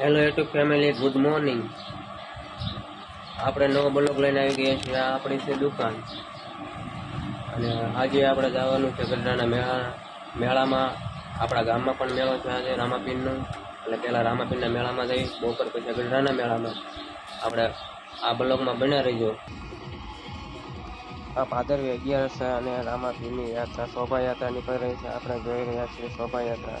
Hello YouTube family good morning આપણે નવો blog લઈને આવી ગયા છીએ. આ આપણી છે દુકાન. અને આજે આપણે જવાનું છે ગઢડાના મેળા, મેળામાં. આપણા ગામમાં પણ મેળો છે આજે, રામાપીરનો. એટલે પહેલાં રામાપીરના મેળામાં જઈ બપોર પછી ગઢડાના મેળામાં. આપણે આ બ્લોગમાં બન્યા રહીજો. આ ભાદરવી અગિયાર છે અને રામાપીરની યાત્રા શોભાયાત્રા નીકળી રહી છે. આપણે જોઈ રહ્યા છીએ શોભાયાત્રા.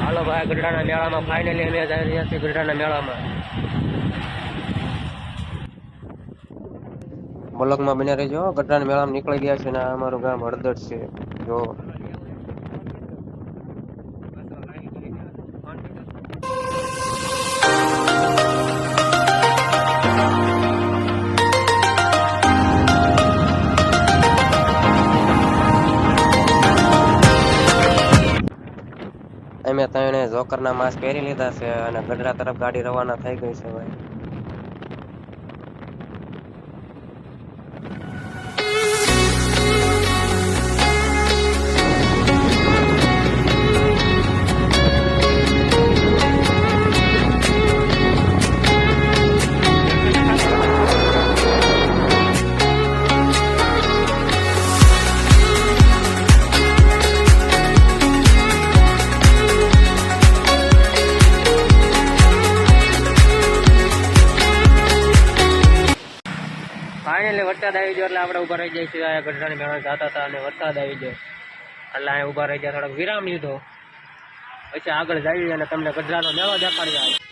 હાલો ભાઈ ગઢડાના મેળામાં ફાઇનલી અમે જઈ રહ્યા છીએ ગઢડાના મેળામાં. બ્લોકમાં બન્યા રહેજો ગઢડાના મેળામાં નીકળી ગયા છે ને અમારું ગામ હળદર છે. જો અમે ત્રણે જોકરના માસ્ક પહેરી લીધા છે અને ગઢડા તરફ ગાડી રવાના થઈ ગઈ છે ભાઈ. વરસાદ આવી ગયો એટલે આપણે ઊભા રહી જાય સીધા ગઢડાની મેળા જતા હતા અને વરસાદ આવી ગયો. એટલે અહીંયા ઊભા રહી ગયા, થોડોક વિરામ લીધો. પછી આગળ જઈએ અને તમને ગઢડાનો મેળો દેખાડી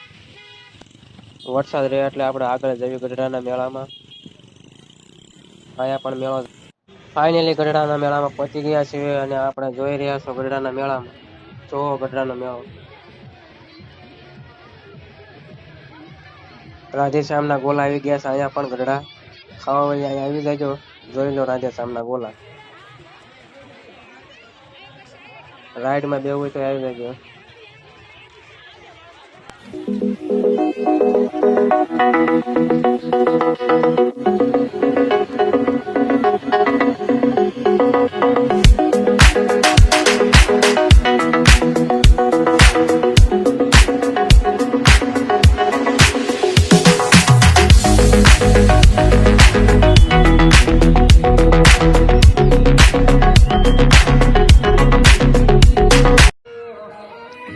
વરસાદ રહે એટલે આપણે આગળ જઈએ ગઢડાના મેળામાં. અહીંયા પણ મેળો ફાઇનલી ગઢડાના મેળામાં પહોંચી ગયા છીએ અને આપણે જોઈ રહ્યા છો ગઢડાના મેળામાં. જો ગઢડાનો મેળો. રાધેશ્યામના ગોલા આવી ગયા છે, અહીંયા પણ ગઢડા. ખાવા વાળી આવી જાજો. જોઈ લો બોલા. ગોલા રાઈડમાં બેવું હોય તો આવી જાજો.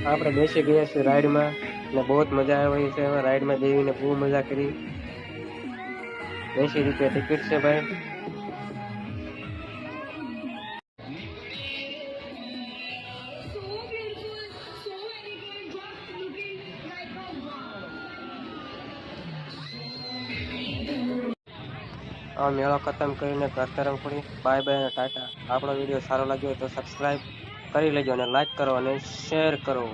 આપણે બેસી ગયા છીએ રાઈડમાં ને બહુ જ મજા આવી છે રાઈડમાં દેવીને બહુ મજા કરી. એસી રૂપિયા ટિકિટ છે ભાઈ. આ મેળો ખતમ કરીને ઘર તરફ પડી બાય બાય ટાટા. આપણો વીડિયો સારો લાગ્યો તો સબસ્ક્રાઈબ કરી લેજો અને લાઈક કરો અને શેર કરો.